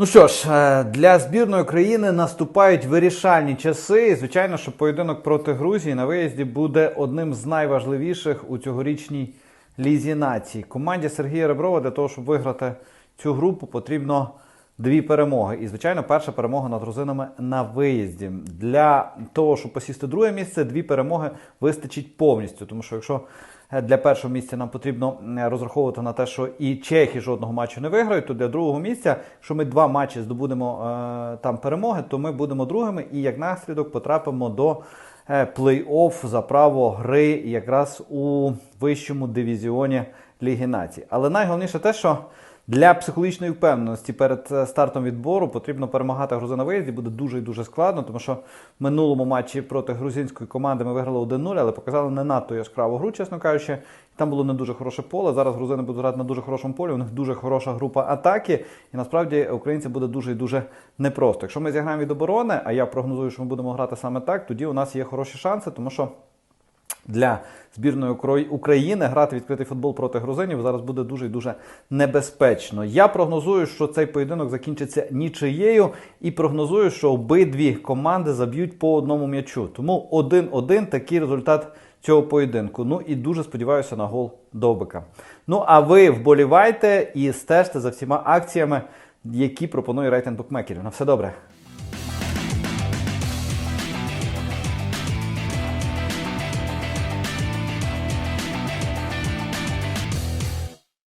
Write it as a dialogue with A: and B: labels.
A: Ну що ж, е, для збірної країни наступають вирішальні часи. І, звичайно, що поєдинок проти Грузії на виїзді буде одним з найважливіших у цьогорічній лізі націй. Команді Сергія Реброва для того, щоб виграти цю групу, потрібно дві перемоги. І, звичайно, перша перемога над грузинами на виїзді. Для того, щоб посісти друге місце, дві перемоги вистачить повністю. Тому що якщо е, для першого місця нам потрібно розраховувати на те, що і чехи жодного матчу не виграють, то для другого місця, що ми два матчі здобудемо е, там перемоги, то ми будемо другими і як наслідок потрапимо до е, плей-офф за право гри якраз у вищому дивізіоні Ліги Націй. Але найголовніше те, що для психологічної впевненості перед е, стартом відбору потрібно перемагати грузи на виїзді. Буде дуже і дуже складно, тому що в минулому матчі проти грузинської команди ми виграли 1-0, але показали не надто яскраву гру, чесно кажучи. Там було не дуже хороше поле. Зараз грузини будуть грати на дуже хорошому полі. У них дуже хороша група атаки. І насправді українцям буде дуже і дуже непросто. Якщо ми зіграємо від оборони, а я прогнозую, що ми будемо грати саме так, тоді у нас є хороші шанси, тому що для збірної Украї- України грати відкритий футбол проти грузинів зараз буде дуже і дуже небезпечно. Я прогнозую, що цей поєдинок закінчиться нічиєю, і прогнозую, що обидві команди заб'ють по одному м'ячу. Тому 1-1 такий результат цього поєдинку. Ну і дуже сподіваюся на гол Довбика. Ну а ви вболівайте і стежте за всіма акціями, які пропонує рейтинг букмекерів. На все добре.